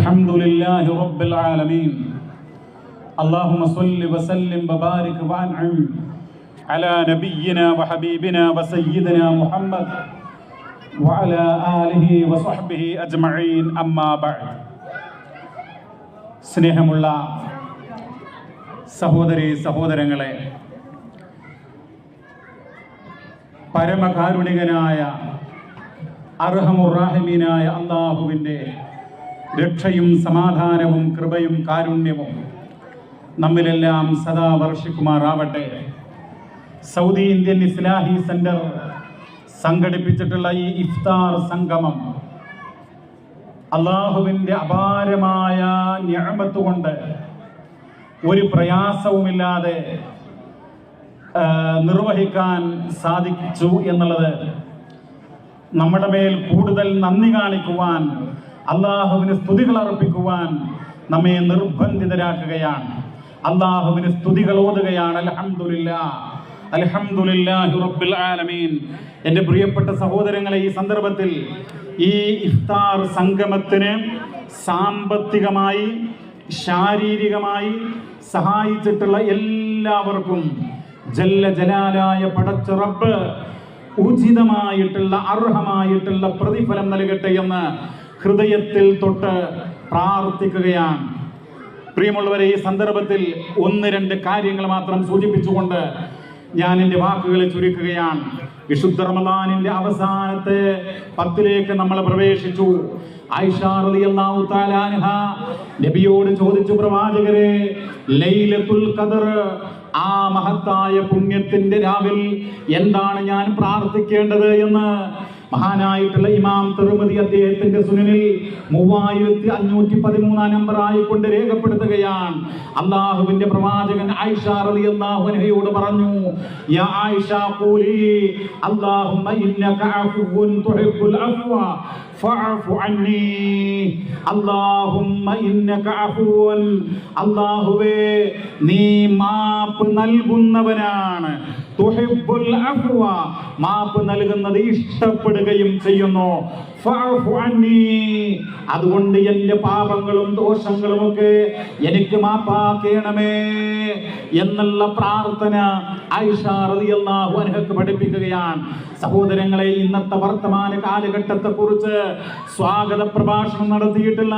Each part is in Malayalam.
الحمد لله رب العالمين اللهم صل وسلم وبارك وانعم على نبينا وحبيبنا وسيدنا محمد وعلى آله وصحبه أجمعين أما بعد സ്നേഹമുള്ള സഹോദരി സഹോദരങ്ങളെ പരമകാരുണികനായ അർഹമുറാഹിമീനായ അള്ളാഹുവിൻ്റെ രക്ഷയും സമാധാനവും കൃപയും കാരുണ്യവും നമ്മിലെല്ലാം സദാ വർഷിക്കുമാറാവട്ടെ. സൗദി ഇന്ത്യൻ ഇസ്ലാഹി സെന്റർ സംഘടിപ്പിച്ചിട്ടുള്ള ഈ ഇഫ്താർ സംഗമം അള്ളാഹുവിന്റെ അപാരമായ ഞാമത്ത് കൊണ്ട് ഒരു പ്രയാസവുമില്ലാതെ നിർവഹിക്കാൻ സാധിച്ചു എന്നുള്ളത് നമ്മുടെ മേൽ കൂടുതൽ നന്ദി കാണിക്കുവാൻ അള്ളാഹുവിന് സ്തുതികൾ അർപ്പിക്കുവാൻ നമ്മെ നിർബന്ധിതരാക്കുകയാണ്. അള്ളാഹുവിന് സ്തുതികൾ ഓതുകയാണ്. അൽഹംദുലില്ലാ. അൽഹംദുലില്ലാഹി റബ്ബിൽ ആലമീൻ. എന്റെ പ്രിയപ്പെട്ട സഹോദരങ്ങളെ ഈ സന്ദർഭത്തിൽ ഈ ഇഫ്താർ സംഗമത്തിന് സാമ്പത്തികമായി ശാരീരികമായി സഹായിച്ചിട്ടുള്ള എല്ലാവർക്കും ജല്ല ജലാലായ പടച്ച റബ്ബ് ഉചിതമായിട്ടുള്ള അർഹമായിട്ടുള്ള പ്രതിഫലം നൽകട്ടെ എന്ന് ഹൃദയത്തിൽ തൊട്ട് പ്രാർത്ഥിക്കുകയാണ്. പ്രിയമുള്ളവരെ ഈ സന്ദർഭത്തിൽ ഒന്ന് രണ്ട് കാര്യങ്ങൾ മാത്രം സൂചിപ്പിച്ചുകൊണ്ട് ഞാൻ എന്റെ വാക്കുകളെ ചുരുക്കുകയാണ്. വിശുദ്ധ റമദാനിന്റെ അവസാനത്തെ പത്തിലേക്ക് നമ്മൾ പ്രവേശിച്ചു. നബിയോട് ചോദിച്ചു പ്രവാചകരെ ലൈലത്തുൽ ഖദർ ആ മഹത്തായ പുണ്യത്തിന്റെ രാവിൽ എന്താണ് ഞാൻ പ്രാർത്ഥിക്കേണ്ടത് എന്ന്? മഹാനായിട്ടുള്ള ഇമാം തെറുമതി അദ്ദേഹത്തിന്റെ സുനനിൽ മൂവായിരത്തി അഞ്ഞൂറ്റി പതിമൂന്നാം നമ്പർ ആയിക്കൊണ്ട് രേഖപ്പെടുത്തുകയാണ്. അള്ളാഹുവിന്റെ പ്രവാചകൻ ആയിഷ റളിയല്ലാഹു അൻഹയോട് പറഞ്ഞു യാ ആയിഷ ഖൂലി അല്ലാഹുമ്മ ഇന്നക അഫുവ്വുൻ തുഹിബ്ബുൽ അഫ്വ ഫഅഫു അന്നി അല്ലാഹുമ്മ ഇന്നക അഫുവ്വുൻ അല്ലാഹുവേ നീ മാപ്പ് നൽകുന്നവനാണ്. മാപ്പ് നൽകുന്നത് ഇഷ്ടപ്പെടുകയും ചെയ്യുന്നു. അതുകൊണ്ട് എന്റെ പാപങ്ങളും ദോഷങ്ങളും ഒക്കെ എനിക്ക് മാപ്പാക്കേണമേ എന്നുള്ള പ്രാർത്ഥന അൻഹക്ക് പഠിപ്പിക്കുകയാണ്. സഹോദരങ്ങളെ ഇന്നത്തെ വർത്തമാന കാലഘട്ടത്തെ കുറിച്ച് സ്വാഗത പ്രഭാഷണം നടത്തിയിട്ടുള്ള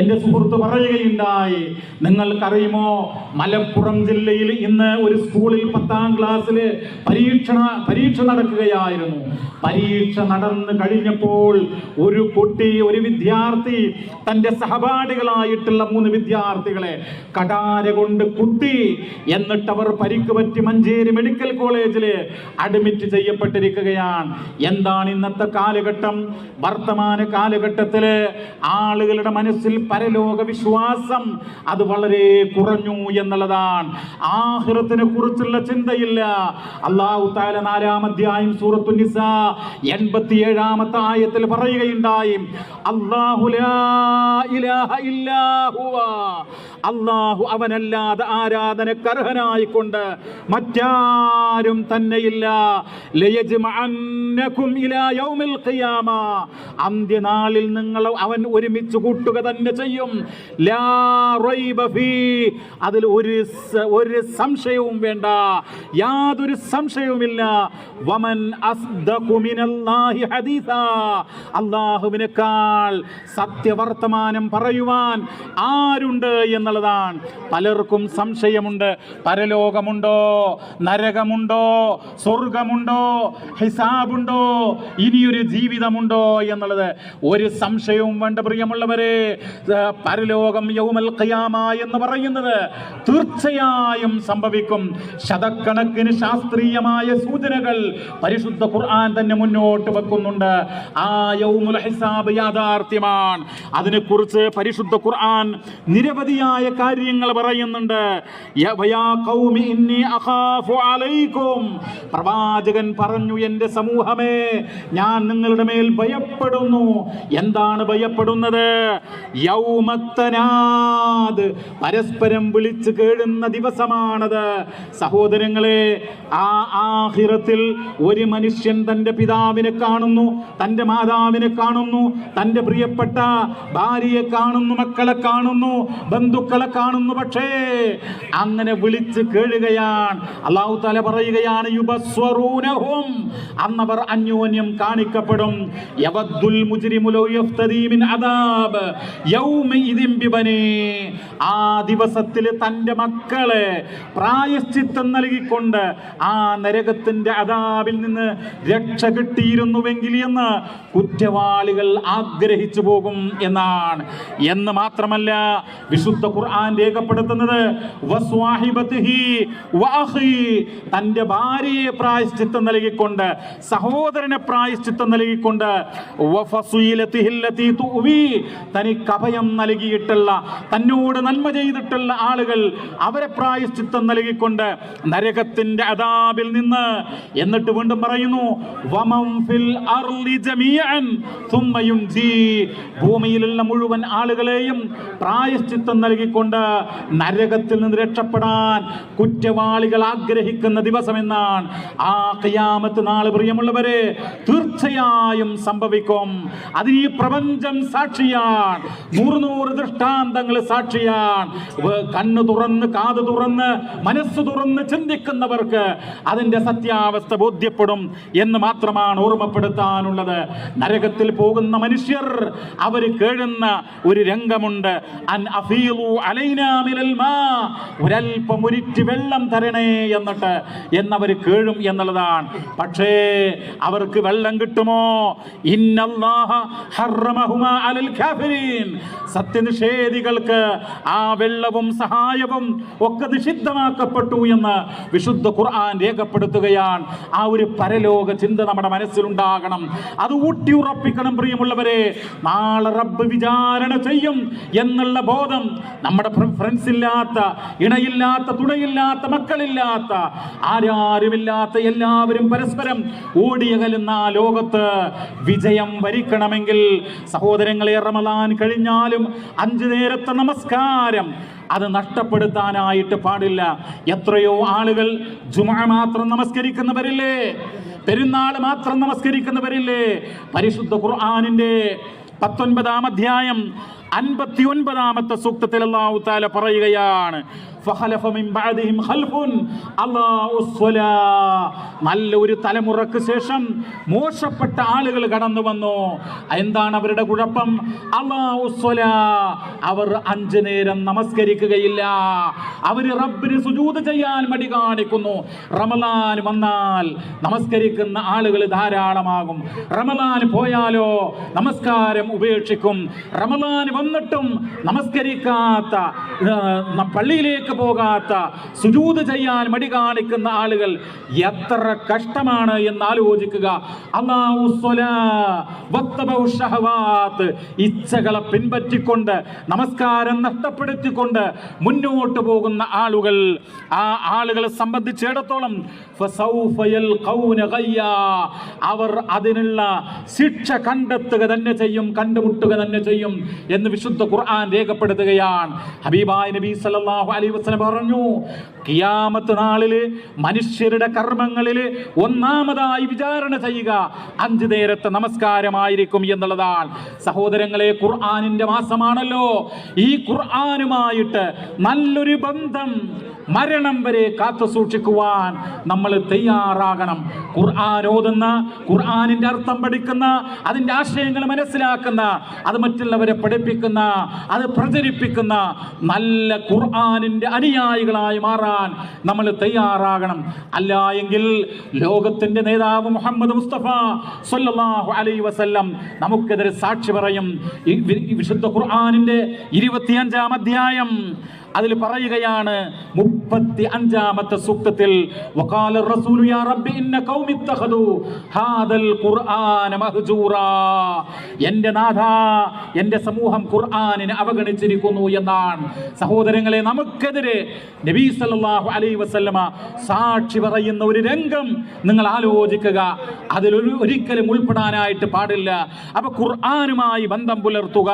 എന്റെ സുഹൃത്ത് പറയുകയുണ്ടായി. നിങ്ങൾക്കറിയുമോ മലപ്പുറം ജില്ലയിൽ ഇന്ന് ഒരു സ്കൂളിൽ പത്താം ക്ലാസ്സിൽ പരീക്ഷണ പരീക്ഷ നടക്കുകയായിരുന്നു. പരീക്ഷ നടന്നു കഴിഞ്ഞപ്പോൾ ഒരു കുട്ടി ഒരു വിദ്യാർത്ഥി തന്റെ സഹപാഠികളായിട്ടുള്ള മൂന്ന് വിദ്യാർത്ഥികളെ കടാര കൊണ്ട് കുത്തി എന്നിട്ട് അവർ പരിക്ക് പറ്റി മഞ്ചേരി മെഡിക്കൽ കോളേജിൽ അഡ്മിറ്റ് ചെയ്യപ്പെട്ടിരിക്കുകയാണ്. എന്താണ് ഇന്നത്തെ കാലഘട്ടം? വർത്തമാന കാലഘട്ടത്തിൽ ആളുകളുടെ മനസ്സിൽ പരലോക വിശ്വാസം അത് വളരെ കുറഞ്ഞു എന്നുള്ളതാണ്. ആഹൃത്തിനെ കുറിച്ചുള്ള ചിന്തയില്ല. അള്ളാഹു താല നാലാം അധ്യായം സൂറത്തു നിസ എൺപത്തി ഏഴാമത്തെ ആയത്തിൽ പറയുകയുണ്ടായി. അല്ലാഹു അള്ളാഹു അവനല്ലാതെ ആരാധനക്കർഹനായിക്കൊണ്ട് മറ്റാരും തന്നെയില്ല. അന്ത്യനാളിൽ നിങ്ങൾ അവൻ ഒരുമിച്ച് കൂട്ടുക തന്നെ ചെയ്യും. അതിൽ ഒരു ഒരു സംശയവും വേണ്ട. യാതൊരു സംശയവുമില്ല. വമൻ അള്ളാഹുവിനേക്കാൾ സത്യവർത്തമാനം പറയുവാൻ ആരുണ്ട് എന്നുള്ളതാണ്. പലർക്കും സംശയമുണ്ട്. പരലോകമുണ്ടോ? നരകമുണ്ടോ? സ്വർഗമുണ്ടോ? ഹിസാബുണ്ടോ? ഇനിയൊരു ജീവിതമുണ്ടോ എന്നുള്ളത് ഒരു സംശയവും വേണ്ട പ്രിയമുള്ളവരെ. പരലോകം യൗമൽ ഖിയാമ എന്ന് പറയുന്നത് തീർച്ചയായും സംഭവിക്കും. ശതക്കണക്കിന് ശാസ്ത്രീയമായ സൂചനകൾ പരിശുദ്ധ ഖുർആൻ തന്നെ മുന്നോട്ട് വെക്കുന്നുണ്ട്. ആ യൗമുൽ ഹിസാബ് യാഥാർത്ഥ്യമാണ്. അതിനെക്കുറിച്ച് പരിശുദ്ധ ഖുർആൻ നിരവധിയായ വ്യത്യസ്തങ്ങളായ കാര്യങ്ങൾ പറയുന്നുണ്ട്. പ്രവാചകൻ പറഞ്ഞു എന്റെ സമൂഹമേ ഞാൻ നിങ്ങളുടെ മേൽ ഭയപ്പെടുന്നു. എന്താണ് ഭയപ്പെടുന്നത്? യൗമത്തനാദ്. പരസ്പരം വിളിച്ചു കേഴുന്ന ദിവസമാണത്. സഹോദരങ്ങളെ ആ ആഹിറത്തിൽ ഒരു മനുഷ്യൻ തന്റെ പിതാവിനെ കാണുന്നു തന്റെ മാതാവിനെ കാണുന്നു തന്റെ പ്രിയപ്പെട്ട ഭാര്യയെ കാണുന്നു മക്കളെ കാണുന്നു ബന്ധുക്കളെ കാണുന്നു പക്ഷേ അങ്ങനെ വിളിച്ച് കേഴുകയാണ്. അള്ളാഹു തല പറയുകയാണ് യുബസ്വറൂനഹും. അന്നവർ അന്യോന്യം കാണിക്കപ്പെടും. യവദ്ദുൽ അദാബ്. ആ ദിവസത്തിൽ തന്റെ മക്കളെ പ്രായശ്ചിത്തം നൽകിക്കൊണ്ട് ആ നരകത്തിന്റെ അതാവിൽ നിന്ന് രക്ഷ കിട്ടിയിരുന്നുവെങ്കിൽ എന്ന് കുറ്റവാളികൾ ആഗ്രഹിച്ചു പോകും എന്നാണ്. എന്ന് മാത്രമല്ല വിശുദ്ധ ഖുർആൻ രേഖപ്പെടുത്തുന്നത്. തന്റെ ഭാര്യയെ പ്രായശ്ചിത്തം നൽകിക്കൊണ്ട് സഹോദരനെ പ്രായശ്ചിത്തം നൽകിക്കൊണ്ട് തനിക്ക് അഭയം നൽകിയിട്ടുള്ള തന്നോട് നന്മ ചെയ്തിട്ടുള്ള ആളുകൾ അവരെ പ്രായശ്ചിത്തം നൽകിക്കൊണ്ട് നരകത്തിന്റെ അതാബിൽ നിന്ന് എന്നിട്ട് വീണ്ടും പറയുന്നു വമം ഫിൽ അർളി ജമീഅൻ ഭൂമിയിലുള്ള മുഴുവൻ ആളുകളെയും പ്രായശ്ചിത്തം നൽകിക്കൊണ്ട് നരകത്തിൽ നിന്ന് രക്ഷപ്പെടാൻ കുറ്റവാളികൾ ആഗ്രഹിക്കുന്ന ദിവസമെന്നാണ്. ആ ഖിയാമത്ത് നാൾ പ്രിയമുള്ളവരെ തീർച്ചയായും സംഭവിക്കും. അതിന് ഈ പ്രപഞ്ചം സാക്ഷിയാണ്. നൂറ് നൂറ് ദൃഷ്ടാന്തങ്ങൾ സാക്ഷിയാണ്. കണ്ണു തുറന്ന് കാത് തുറന്ന് മനസ്സ് തുറന്ന് ചിന്തിക്കുന്നവർക്ക് അതിന്റെ സത്യാവസ്ഥ ബോധ്യപ്പെടും എന്ന് മാത്രമാണ് ഓർമ്മപ്പെടുത്താനുള്ളത്. നരകത്തിൽ പോകുന്ന മനുഷ്യർ അവർ കേഴുന്ന ഒരു രംഗമുണ്ട്. അൻ അഫീലു ഒരൽപ്പം ഒരിറ്റ് വെള്ളം തരണേ എന്നിട്ട് എന്നവർ കേഴും എന്നുള്ളതാണ്. പക്ഷേ അവർക്ക് വെള്ളം കിട്ടുമോ? സത്യനിഷേധികൾക്ക് ആ വെള്ളവും സഹായവും ഒക്കെ നിഷിദ്ധമാക്കപ്പെട്ടു എന്ന് വിശുദ്ധ ഖുർആൻ രേഖപ്പെടുത്തുകയാണ്. ആ ഒരു പരലോക ചിന്ത നമ്മുടെ മനസ്സിലുണ്ടാകണം. അത് ഊട്ടിയുറപ്പിക്കണം പ്രിയമുള്ളവരെ. നാളെ റബ്ബ് വിചാരണ ചെയ്യും എന്നുള്ള ബോധം നമ്മുടെ ഫ്രണ്ട്സ് ഇല്ലാത്ത ഇണയില്ലാത്ത തുണയില്ലാത്ത മക്കളില്ലാത്ത ആരാരുമില്ലാത്ത എല്ലാവരും പരസ്പരം ഓടിയകലുന്ന ലോകത്ത് വിജയം വരിക്കണമെങ്കിൽ സഹോദരങ്ങളെ റമലാൻ കഴിഞ്ഞാലും അഞ്ചു നേരത്തെ നമസ്കാരം. അത് നഷ്ടപ്പെടുത്താനായിട്ട് പാടില്ല. എത്രയോ ആളുകൾ ജുമ മാത്രം നമസ്കരിക്കുന്നവരില്ലേ? പെരുന്നാൾ മാത്രം നമസ്കരിക്കുന്നവരില്ലേ? പരിശുദ്ധ ഖുർആാനിന്റെ പത്തൊൻപതാം അധ്യായം അൻപത്തി ഒൻപതാമത്തെ സൂക്തത്തിൽ അള്ളാഹു താല പറയുകയാണ്. നല്ല ഒരു തലമുറയ്ക്ക് ശേഷം മോശപ്പെട്ട ആളുകൾ കടന്നു വന്നു. എന്താണ് അവരുടെ കുഴപ്പം. അവർ അഞ്ചു നേരം നമസ്കരിക്കുകയില്ല. അവർ റബ്ബിന് സുജൂത് ചെയ്യാൻ മടി കാണിക്കുന്നു. റമലാൻ വന്നാൽ നമസ്കരിക്കുന്ന ആളുകൾ ധാരാളമാകും. റമലാൻ പോയാലോ? നമസ്കാരം ഉപേക്ഷിക്കും. റമലാൻ വന്നിട്ടും നമസ്കരിക്കാത്ത പള്ളിയിലേക്ക് പോകാത്ത സുജൂത് ചെയ്യാൻ മടി കാണിക്കുന്ന ആളുകൾ എത്ര കഷ്ടമാണ് എന്ന് ആലോചിക്കുക. ഇച്ഛകളെ പിൻപറ്റിക്കൊണ്ട് നമസ്കാരം നഷ്ടപ്പെടുത്തിക്കൊണ്ട് മുന്നോട്ട് പോകുന്ന ആളുകൾ ആ ആളുകളെ സംബന്ധിച്ചിടത്തോളം. അവർ അതിനുള്ള ശിക്ഷ കണ്ടെത്തുക തന്നെ ചെയ്യും കണ്ടുമുട്ടുക തന്നെ ചെയ്യും എന്ന് വിശുദ്ധ ഖുർആൻ രേഖപ്പെടുത്തുകയാണ്. ഹബീബായ് നബി സല്ലല്ലാഹു അലൈഹി വസല്ലം പറഞ്ഞു കിയാമത്ത് നാളിൽ മനുഷ്യരുടെ കർമ്മങ്ങളിൽ ഒന്നാമതായി വിചാരണ ചെയ്യുക. അഞ്ചു നേരത്തെ നമസ്കാരമായിരിക്കും എന്നുള്ളതാണ്. സഹോദരങ്ങളെ ഖുർആനിന്റെ മാസമാണല്ലോ. ഈ ഖുർആനുമായിട്ട് നല്ലൊരു ബന്ധം മരണം വരെ കാത്തു സൂക്ഷിക്കുവാൻ നമ്മൾ തയ്യാറാകണം. ഖുർആൻ ഓതുന്ന ഖുർആനിന്റെ അർത്ഥം പഠിക്കുന്ന അതിന്റെ ആശയങ്ങൾ മനസ്സിലാക്കുന്ന അത് മറ്റുള്ളവരെ പഠിപ്പിക്കുന്ന അത് പ്രചരിപ്പിക്കുന്ന നല്ല ഖുർആനിന്റെ അനുയായികളായി മാറാൻ നമ്മൾ തയ്യാറാകണം. അല്ല എങ്കിൽ ലോകത്തിന്റെ നേതാവ് മുഹമ്മദ് മുസ്തഫ സല്ലല്ലാഹു അലൈ വസല്ലം നമുക്കെതിരെ സാക്ഷി പറയും. വിശുദ്ധ ഖുർആനിന്റെ ഇരുപത്തിയഞ്ചാം അധ്യായം അതിൽ പറയുകയാണ് മുപ്പത്തി അഞ്ചാമത്തെ സൂക്തത്തിൽ എന്റെ നാഥ എന്റെ സമൂഹം ഖുർആാനിനെ അവഗണിച്ചിരിക്കുന്നു എന്നാണ്. സഹോദരങ്ങളെ നമുക്കെതിരെ നബി സല്ലല്ലാഹു അലൈ വസല്ലമ സാക്ഷി പറയുന്ന ഒരു രംഗം നിങ്ങൾ ആലോചിക്കുക. അതിലൊരു ഒരിക്കലും ഉൾപ്പെടാനായിട്ട് പാടില്ല. അപ്പൊ ഖുർആാനുമായി ബന്ധം പുലർത്തുക.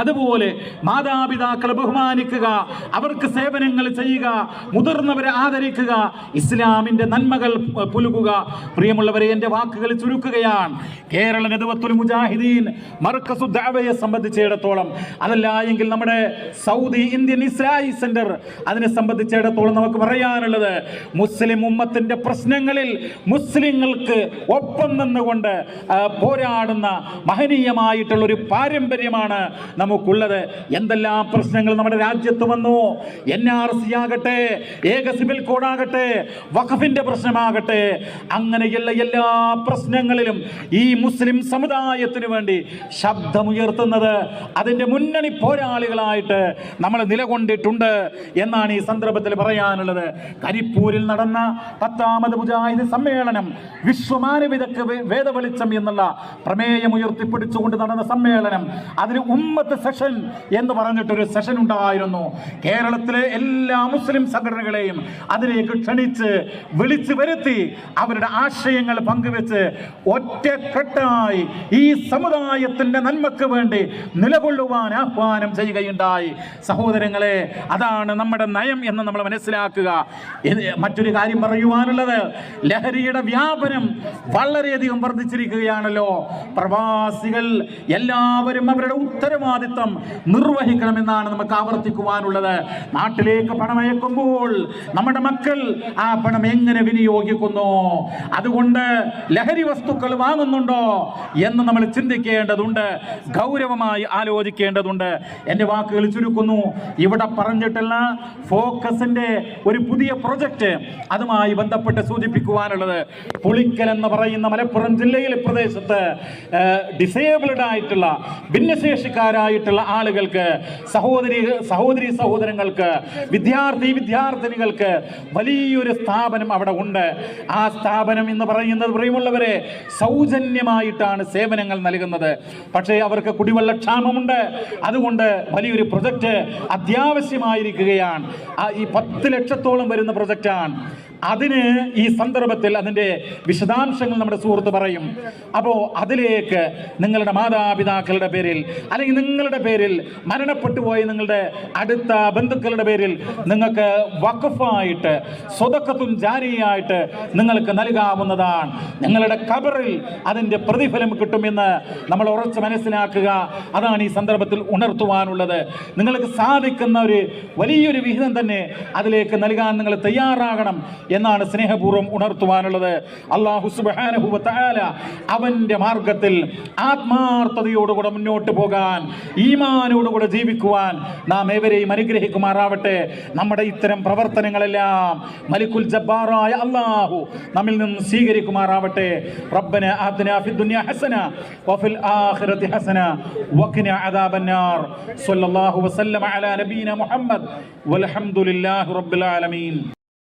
അതുപോലെ മാതാപിതാക്കളെ ബഹുമാനിക്കുക അവർക്ക് സേവനങ്ങൾ ചെയ്യുക മുതിർന്നവരെ ആദരിക്കുക ഇസ്ലാമിന്റെ നന്മകൾ പുലുകുക. പ്രിയമുള്ളവരെ എന്റെ വാക്കുകൾ ചുരുക്കുകയാണ്. കേരള നെതുവത്തുൽ മുജാഹിദീൻ മർക്കസു ദഅവയെ സംബന്ധിച്ചിടത്തോളം അതല്ല എങ്കിൽ നമ്മുടെ സൗദി ഇന്ത്യൻ ഇസ്രായി സെന്റർ അതിനെ സംബന്ധിച്ചിടത്തോളം നമുക്ക് പറയാനുള്ളത് മുസ്ലിം ഉമ്മത്തിന്റെ പ്രശ്നങ്ങളിൽ മുസ്ലിങ്ങൾക്ക് ഒപ്പം നിന്നുകൊണ്ട് പോരാടുന്ന മഹനീയമായിട്ടുള്ള ഒരു പാരമ്പര്യമാണ് നമുക്കുള്ളത്? എന്തെല്ലാം പ്രശ്നങ്ങൾ നമ്മുടെ രാജ്യത്ത് വന്നു? എൻ ആർ സി ആകട്ടെ ഏക സിവിൽ കോഡാകട്ടെ വഖഫിന്റെ പ്രശ്നമാകട്ടെ അങ്ങനെയുള്ള എല്ലാ പ്രശ്നങ്ങളിലും ഈ മുസ്ലിം സമുദായത്തിന് വേണ്ടി ശബ്ദമുയർത്തുന്നത് അതിന്റെ മുന്നണി പോരാളികളായിട്ട് നമ്മൾ നിലകൊണ്ടിട്ടുണ്ട് എന്നാണ് ഈ സന്ദർഭത്തിൽ പറയാനുള്ളത്. കരിപ്പൂരിൽ നടന്ന പത്താമത് മുജാഹിദ് സമ്മേളനം വിശ്വമാനവിദഗ്ധ വേദവെളിച്ചം എന്നുള്ള പ്രമേയം ഉയർത്തിപ്പിടിച്ചുകൊണ്ട് നടന്ന സമ്മേളനം. അതിന് ഉമ്മത്ത് സെഷൻ എന്ന് പറഞ്ഞിട്ടൊരു സെഷൻ ഉണ്ടായിരുന്നു. കേരളത്തിലെ എല്ലാ മുസ്ലിം സംഘടനകളെയും അതിലേക്ക് ക്ഷണിച്ച് വിളിച്ചു വരുത്തി അവരുടെ ആശയങ്ങൾ പങ്കുവെച്ച് ഒറ്റക്കെട്ടായി ഈ സമുദായത്തിന്റെ നന്മക്ക് വേണ്ടി നിലകൊള്ളുവാൻ ആഹ്വാനം ചെയ്യുകയുണ്ടായി. സഹോദരങ്ങളെ അതാണ് നമ്മുടെ നയം എന്ന് നമ്മൾ മനസ്സിലാക്കുക. മറ്റൊരു കാര്യം പറയുവാനുള്ളത് ലഹരിയുടെ വ്യാപനം വളരെയധികം വർദ്ധിച്ചിരിക്കുകയാണല്ലോ. പ്രവാസികൾ എല്ലാവരും അവരുടെ ഉത്തരവാദിത്തം നിർവഹിക്കണമെന്നാണ് നമുക്ക് ആവർത്തിക്കുവാനുള്ളത്. നാട്ടിലേക്ക് പണമയക്കുമ്പോൾ നമ്മുടെ മക്കൾ ആ പണം എങ്ങനെ വിനിയോഗിക്കുന്നു? അതുകൊണ്ട് ലഹരി വസ്തുക്കൾ വാങ്ങുന്നുണ്ടോ എന്ന് നമ്മൾ ചിന്തിക്കേണ്ടതുണ്ട്. ഗൗരവമായി ആലോചിക്കേണ്ടതുണ്ട്. എന്റെ വാക്കുകൾ ചുരുക്കുന്നു. ഇവിടെ പറഞ്ഞിട്ടുള്ള ഫോക്കസിന്റെ ഒരു പുതിയ പ്രൊജക്റ്റ് അതുമായി ബന്ധപ്പെട്ട് സൂചിപ്പിക്കുവാനുള്ളത്. പുളിക്കൽ എന്ന് പറയുന്ന മലപ്പുറം ജില്ലയിലെ പ്രദേശത്ത് ഡിസേബിൾഡ് ആയിട്ടുള്ള ഭിന്നശേഷിക്കാരായിട്ടുള്ള ആളുകൾക്ക് സഹോദരി സഹോദരി സഹോദരങ്ങൾക്ക് വിദ്യാർത്ഥി വിദ്യാർത്ഥിനികൾക്ക് വലിയൊരു സ്ഥാപനം അവിടെ ഉണ്ട്. ആ സ്ഥാപനം എന്ന് പറയുന്നത് പ്രിയമുള്ളവരെ സൗജന്യമായിട്ടാണ് സേവനങ്ങൾ നൽകുന്നത്. പക്ഷേ അവർക്ക് കുടിവെള്ള ക്ഷാമമുണ്ട് അതുകൊണ്ട് വലിയൊരു പ്രൊജക്റ്റ് അത്യാവശ്യമായിരിക്കുകയാണ്. ഈ പത്ത് ലക്ഷത്തോളം വരുന്ന പ്രൊജക്റ്റാണ്. അതിന് ഈ സന്ദർഭത്തിൽ അതിന്റെ വിശദാംശങ്ങൾ നമ്മുടെ സുഹൃത്ത് പറയും. അപ്പോൾ അതിലേക്ക് നിങ്ങളുടെ മാതാപിതാക്കളുടെ പേരിൽ അല്ലെങ്കിൽ നിങ്ങളുടെ പേരിൽ മരണപ്പെട്ടു പോയ നിങ്ങളുടെ അടുത്ത ബന്ധുക്കളുടെ പേരിൽ നിങ്ങൾക്ക് വഖഫായിട്ട് സ്വതക്കത്തും ജാരിയായിട്ട് നിങ്ങൾക്ക് നൽകാവുന്നതാണ്. നിങ്ങളുടെ കബറിൽ അതിന്റെ പ്രതിഫലം കിട്ടുമെന്ന് നമ്മൾ ഉറച്ച് മനസ്സിലാക്കുക. അതാണ് ഈ സന്ദർഭത്തിൽ ഉണർത്തുവാനുള്ളത്. നിങ്ങൾക്ക് സാധിക്കുന്ന ഒരു വലിയൊരു വിഹിതം തന്നെ അതിലേക്ക് നൽകാൻ നിങ്ങൾ തയ്യാറാകണം. എന്നാണ് സ്നേഹപൂർവം ഉണർത്തുവാനുള്ളത്. അള്ളാഹു സുബ്ഹാനഹു താല അവന്റെ മാർഗത്തിൽ ആത്മാർത്ഥതയോടുകൂടെ മുന്നോട്ട് പോകാൻ ഈമാനോടുകൂടെ ജീവിക്കുവാൻ നാം ഏവരെയും അനുഗ്രഹിക്കുമാറാവട്ടെ. നമ്മുടെ ഇത്തരം പ്രവർത്തനങ്ങളെല്ലാം മലിക്കുൽ ജബ്ബാറായ അള്ളാഹു നമ്മിൽ നിന്നും സ്വീകരിക്കുമാറാവട്ടെ. റബ്ബന ആതിന ഫി ഹസന വഫിൽ ആഖിറതി ഹസന വഖിന അദാബന്നാർ. സ്വല്ലല്ലാഹു വസല്ലമ അലാ നബീന മുഹമ്മദ്. വൽഹംദുലില്ലാഹി റബ്ബിൽ ആലമീൻ.